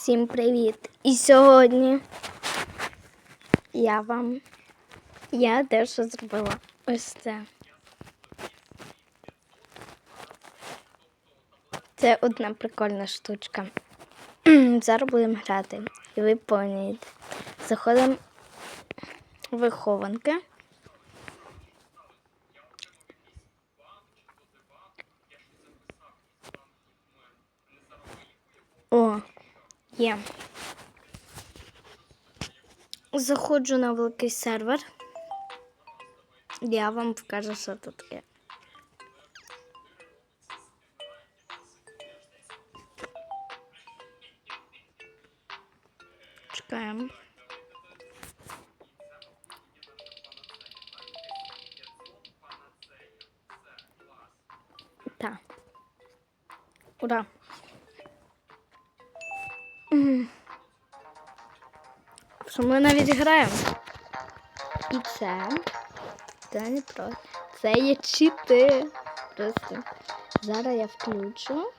Всім привіт! І сьогодні я вам я дещо зробила ось це. Це одна прикольна штучка. Зараз будемо грати. І ви поняєте. Заходимо в вихованки. О, є. Заходжу на великий сервер. Я вам покажу, що тут є. Чекаємо. Так. Ура! Що ми навіть граємо. І це. Це не просто. Це є чити. Просто. Зараз я включу.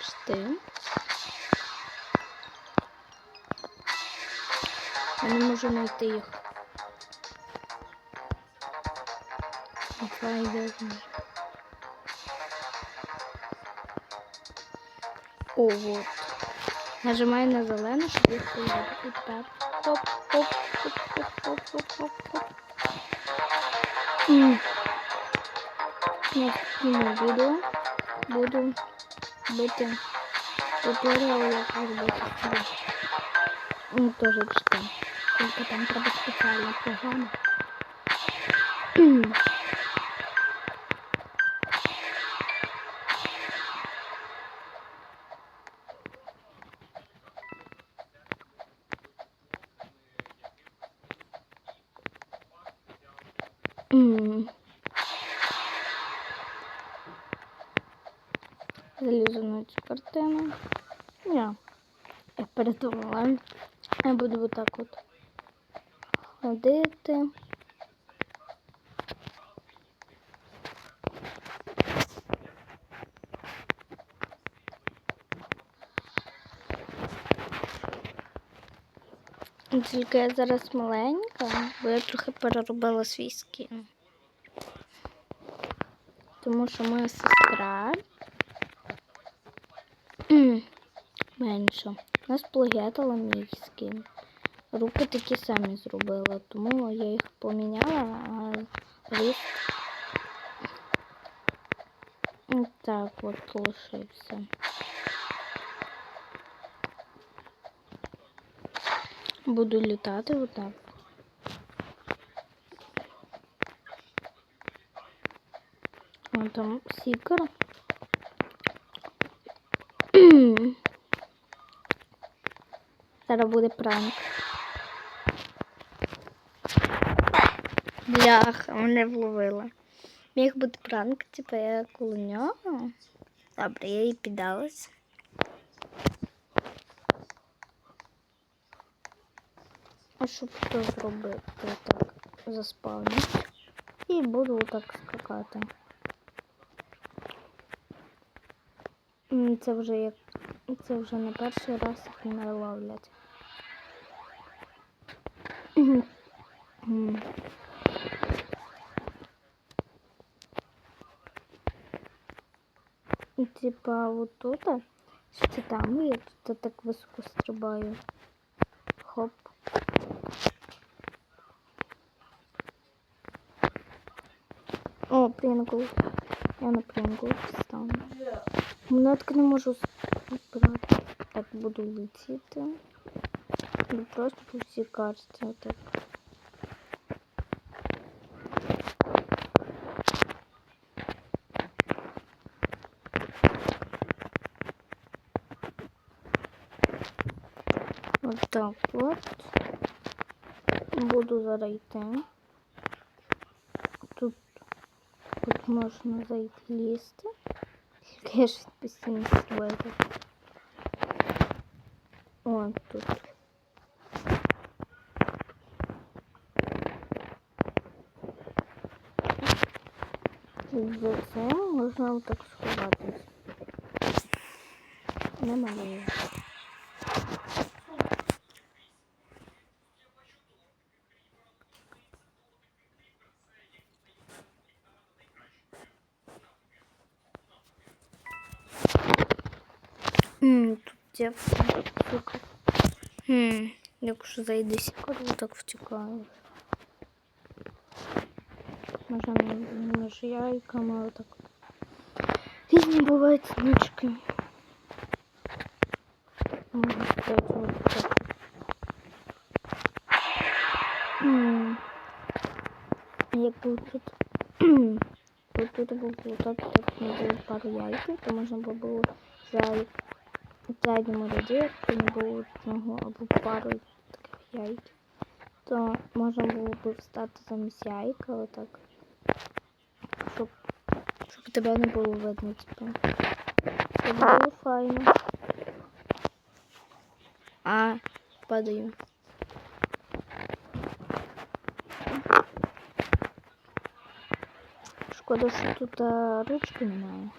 Чти. Я не можу знайти їх. Яка О, вот. Нажимаю на зелену, щоб їх появити. І тепер. Хоп, хоп, хоп, хоп, хоп, хоп, хоп, хоп. М. Наступному відео буду бити туторіал, як робити сюди. Ну, теж читаю. Тільки там треба спеціальна програма. Залізу на цю картину. Я передумала. Я буду отак от ходити. Тільки я зараз маленька, бо я трохи переробила свій скін. Тому що моя сестра м, менша. Нас плагіатила мій скін. Руки такі самі зробила, тому я їх поміняла, а м, так от лишився. Буду літати отак. Вон там сікер. Зараз буде пранк. Бляха, мене вловила. Міг бути пранк, типу я коло нього. Добре, я їй піддалась. А щоб то зробити, так заспавню. І буду отак скакати. Це вже як це вже не перший раз їх мене ловлять. Типа вот тут з щитами я тут так високо стрибаю. Хоп. О, прингл. Я на прингл стану. Мене так не можу збирати. Так буду летіти. Буду просто по всій карті. Отак. Отак от. Буду зараз йти. можна зайти лізти. Тільки я ж постійно стрибаю. О, тут. за цим можна так сховатись. Немає. М, Тут дівчинка, сука. Хм, якщо зайде сікару, так втікаєш. Можна між яйками отак. Різні бувають снічки. Можна сказати, от так. М. Якби тут От тут був так, так не було пару яйців, то можна було було за у задньому ряді, якщо не було одного або пару таких яйців, то можна було б встати замість яйка, отак, щоб, щоб тебе не було видно, типу. Це було файно. А, падаю. Шкода, що тут а, ручки немає.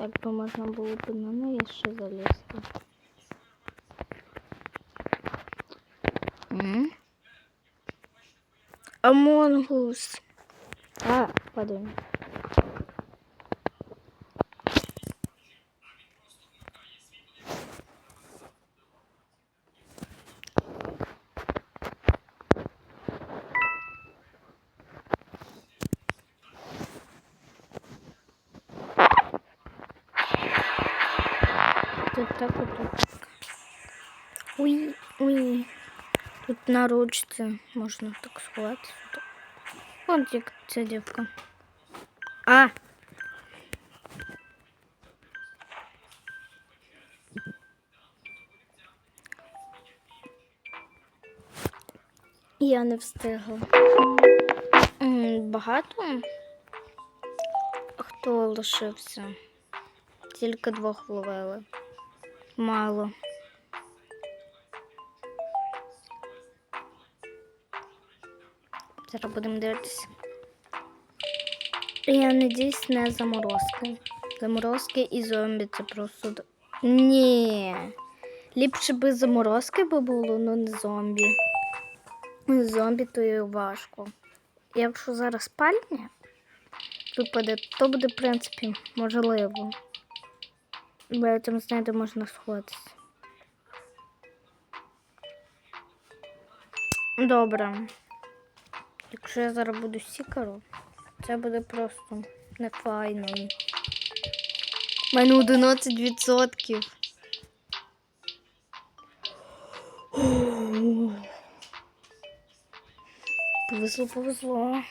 Так би можна було б на неї ще залізти. Амонгус. А, падаємо. Тут так вот тут. Ой, ой. Тут на ручці можна так сховатися. От як ця дівка. А! Я не встигла. Багато? Хто лишився? Тільки двох ловили. Мало. Зараз будемо дивитися. Я надіюсь, не заморозки. Заморозки і зомбі це просто. Ні. Ліпше би заморозки би було, але не зомбі. Зомбі то і важко. Якщо зараз пальня випаде, то буде, в принципі, можливо. Бо я там знаю, де можна сховатися. Добре. Якщо я зараз буду сікару, це буде просто не файно. У мене 11%. Повезло, повезло.